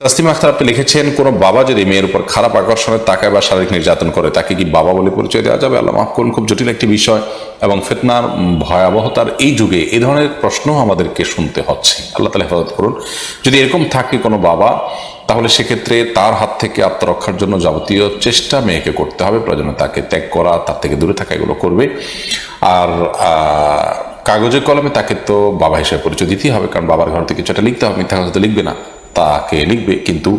তাসলিম আখতার আপনি লিখেছেন, কোনো বাবা যদি মেয়ের উপর খারাপ আকর্ষণের তাকায় বা শারীরিক নির্যাতন করে, তাকে কি বাবা বলে পরিচয় দেওয়া যাবে? আল্লাহ মাফ করুন, খুব জটিল একটি বিষয় এবং ফেতনার ভয়াবহতার এই যুগে এ ধরনের প্রশ্ন আমাদেরকে শুনতে হচ্ছে। আল্লাহ তালা হেফাজত করুন। যদি এরকম থাকে কোনো বাবা, তাহলে সেক্ষেত্রে তার হাত থেকে আত্মরক্ষার জন্য যাবতীয় চেষ্টা মেয়েকে করতে হবে। প্রয়োজনে তাকে ত্যাগ করা, তার থেকে দূরে থাকা এগুলো করবে। আর কাগজে কলমে তাকে তো বাবা হিসেবে পরিচয় দিতেই হবে, কারণ বাবার ঘর থেকে কিছু একটা লিখতে হবে, মিথ্যা কথা লিখবে না। তাকে লিখবে, কিন্তু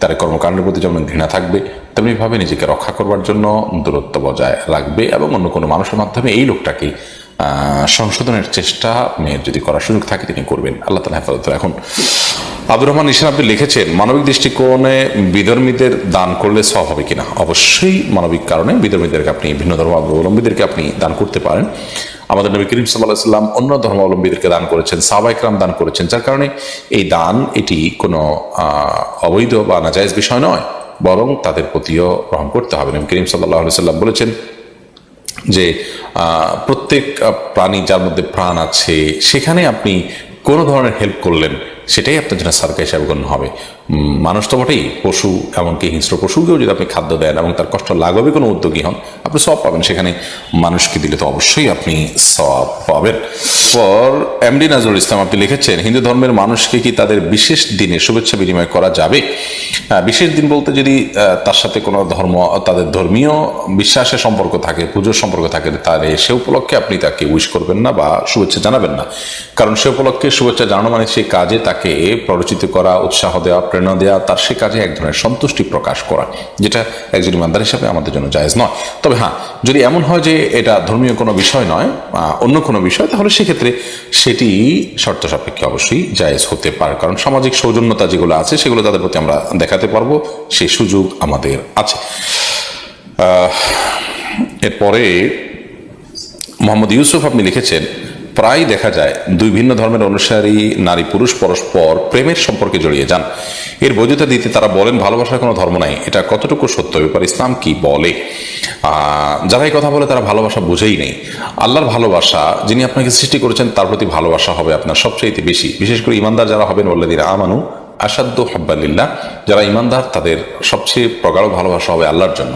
তার কর্মকাণ্ডের প্রতি যেমন ঘৃণা থাকবে, তেমনিভাবে নিজেকে রক্ষা করবার জন্য দূরত্ব বজায় রাখবে এবং অন্য কোনো মানুষের মাধ্যমে এই লোকটাকে সংশোধনের চেষ্টা মেয়ের যদি করার সুযোগ থাকে তিনি করবেন। আল্লাহ তালা হেফাজত এখন আব্দুর রহমান নিশান আপনি লিখেছেন, মানবিক দৃষ্টিকোণে বিধর্মীদের দান করলে সব হবে কিনা? অবশ্যই মানবিক কারণে বিধর্মীদেরকে আপনি, ভিন্ন ধর্ম অবলম্বীদেরকে আপনি দান করতে পারেন। আমাদের নবী করিম সাল্লাহ সাল্লাম অন্য ধর্মাবলম্বীদেরকে দান করেছেন সাবাইকরাম দান করেছেন, যার কারণে এই দান এটি কোনো অবৈধ বা নাজায়জ বিষয় নয়, বরং তাদের প্রতিও গ্রহণ করতে হবে। নবী করিম সাল্লাহ সাল্লাম বলেছেন যে প্রত্যেক প্রাণী যার মধ্যে প্রাণ আছে, সেখানে আপনি কোনো ধরনের হেল্প করলেন, সেটাই আপনার জন্য সার্কা হিসাবে গণ্য হবে। মানুষ তো বটেই পশু এমনকি হিংস্র পশুকেও যদি আপনি খাদ্য দেন এবং তার কষ্ট লাঘবে কোনো উদ্যোগী হন আপনি সব পাবেন। সেখানে মানুষকে দিলে তো অবশ্যই আপনি সব পাবেন। পর এমডি নাজরুল ইসলাম আপনি লিখেছেন হিন্দু ধর্মের মানুষকে কি তাদের বিশেষ দিনে শুভেচ্ছা বিনিময় করা যাবে? আহ, বিশেষ দিন বলতে যদি তার সাথে কোনো ধর্ম তাদের ধর্মীয় বিশ্বাসের সম্পর্ক থাকে পুজোর সম্পর্ক থাকে তাহলে সে উপলক্ষে আপনি তাকে উইশ করবেন না বা শুভেচ্ছা জানাবেন না। কারণ সে উপলক্ষে শুভেচ্ছা জানানো মানে সেই কাজে তাকে প্ররোচিত করা উৎসাহ দেওয়া প্রেরণা দেওয়া তার সে কাজে এক ধরনের সন্তুষ্টি প্রকাশ করা, যেটা একজন ইমানদার হিসাবে আমাদের জন্য জায়েজ নয়। তবে হ্যাঁ যদি এমন হয় যে এটা ধর্মীয় কোনো বিষয় নয় অন্য কোনো বিষয়, তাহলে সেক্ষেত্রে সেটি শর্ত সাপেক্ষে অবশ্যই জায়েজ হতে পারে। কারণ সামাজিক সৌজন্যতা যেগুলো আছে, সেগুলো তাদের প্রতি আমরা দেখাতে পারব সেই সুযোগ আমাদের আছে। এরপরে মোহাম্মদ ইউসুফ আপনি লিখেছেন প্রায় দেখা যায় দুই ভিন্ন ধর্মের অনুসারী, নারী, পুরুষ, পরস্পর প্রেমের সম্পর্কে জড়িয়ে যান। এর বৈধতা দিতে তারা বলেন, ভালোবাসার কোনো ধর্ম নাই। এটা কতটুকু সত্য ব্যাপার ইসলাম কি বলে? যারা এই কথা বলে তারা ভালোবাসা বুঝেই নেই। আল্লাহর ভালোবাসা, যিনি আপনাকে সৃষ্টি করেছেন, তার প্রতি ভালোবাসা হবে আপনার সবচেয়ে বেশি। বিশেষ করে ইমানদার যারা হবেন ওল্লাদিন আমানু আসাদ্দ হাব্বালিল্লাহ যারা ইমানদার, তাদের সবচেয়ে প্রগাঢ় ভালোবাসা হবে আল্লাহর জন্য।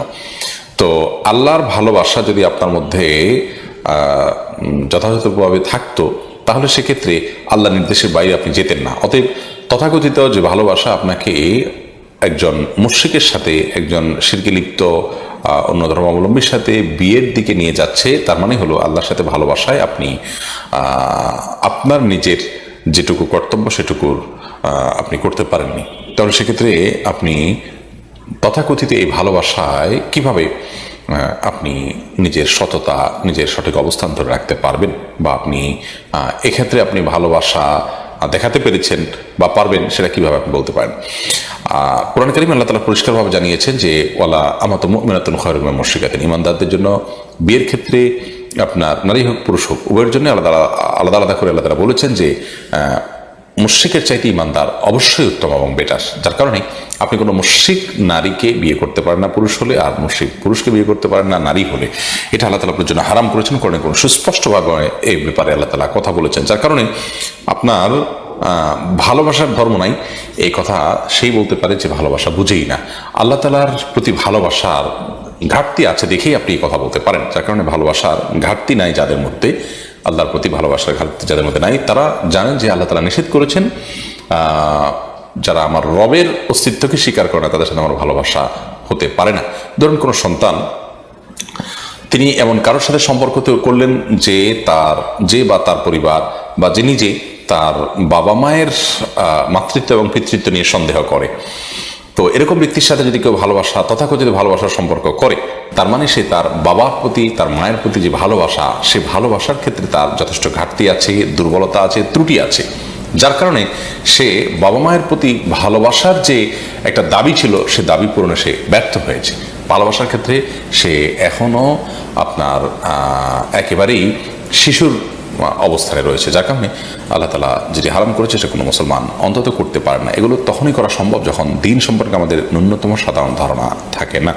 তো আল্লাহর ভালোবাসা যদি আপনার মধ্যে যথাযথভাবে থাকতো, তাহলে সেক্ষেত্রে আল্লাহ নির্দেশের বাইরে আপনি যেতেন না। অতএব তথাকথিত যে ভালোবাসা আপনাকে একজন মুশ্রিকের সাথে, একজন শিরকে লিপ্ত অন্য ধর্মাবলম্বীর সাথে বিয়ের দিকে নিয়ে যাচ্ছে, তার মানে হলো আল্লাহর সাথে ভালোবাসায় আপনি আপনার নিজের যেটুকু কর্তব্য সেটুকুর আপনি করতে পারেননি। তাহলে সেক্ষেত্রে আপনি তথাকথিত এই ভালোবাসায় কীভাবে আপনি নিজের সততা, নিজের সঠিক অবস্থান ধরে রাখতে পারবেন বা আপনি এক্ষেত্রে আপনি ভালোবাসা দেখাতে পেরেছেন বা পারবেন, সেটা কীভাবে আপনি বলতে পারেন? কোরআন করিম আল্লাহ তালা পরিষ্কারভাবে জানিয়েছেন যে, ওয়ালা আমাত মেনাতুন খয়রুমা মুর্শিকাতেন ইমানদারদের জন্য বিয়ের ক্ষেত্রে আপনার নারী হোক, পুরুষ হোক, উভয়ের জন্য আলাদা আলাদা আলাদা করে আল্লাহ তালা বলেছেন যে মুশ্রিকের চাইতে ইমানদার অবশ্যই উত্তম এবং বেটার। যার কারণে আপনি কোনো মুশ্রিক নারীকে বিয়ে করতে পারেন না, পুরুষ হলে, আর মুশ্রিক পুরুষকে বিয়ে করতে পারেন না, নারী হলে। এটা আল্লাহ তালা আপনার জন্য হারাম করেছেন করেন কোনো সুস্পষ্টভাবে এই ব্যাপারে আল্লাহ তালা কথা বলেছেন। যার কারণে আপনার ভালোবাসার ধর্ম নাই, এই কথা সেই বলতে পারে যে ভালোবাসা বুঝেই না। আল্লাহ তালার প্রতি ভালোবাসার ঘাটতি আছে দেখেই আপনি এই কথা বলতে পারেন। যার কারণে ভালোবাসার ঘাটতি নাই যাদের মধ্যে। আল্লাহর প্রতি ভালোবাসার ঘাটতি যাদের মধ্যে নাই, তারা জানেন যে আল্লাহ তালা নিষেধ করেছেন যারা আমার রবের অস্তিত্বকে স্বীকার করে না, তাদের সাথে আমার ভালোবাসা হতে পারে না। ধরুন কোনো সন্তান, তিনি এমন কারোর সাথে সম্পর্ক করলেন যে তার, যে বা তার পরিবার, বা যে নিজে তার বাবা মায়ের মাতৃত্ব এবং পিতৃত্ব নিয়ে সন্দেহ করে। তো এরকম ব্যক্তির সাথে যদি কেউ ভালোবাসা, তথাকথিত ভালোবাসার সম্পর্ক করে, তার মানে সে তার বাবার প্রতি, তার মায়ের প্রতি যে ভালোবাসা, সে ভালোবাসার ক্ষেত্রে তার যথেষ্ট ঘাটতি আছে, দুর্বলতা আছে, ত্রুটি আছে। যার কারণে সে বাবা মায়ের প্রতি ভালোবাসার যে একটা দাবি ছিল, সে দাবি পূরণে সে ব্যর্থ হয়েছে। ভালোবাসার ক্ষেত্রে সে এখনও আপনার একেবারেই শিশুর অবস্থানে রয়েছে। যার কারণে আল্লাহ তালা যেটি হারাম করেছে সে কোনো মুসলমান অন্তত করতে পারে না। এগুলো তখনই করা সম্ভব যখন দিন সম্পর্কে আমাদের ন্যূনতম সাধারণ ধারণা থাকে না।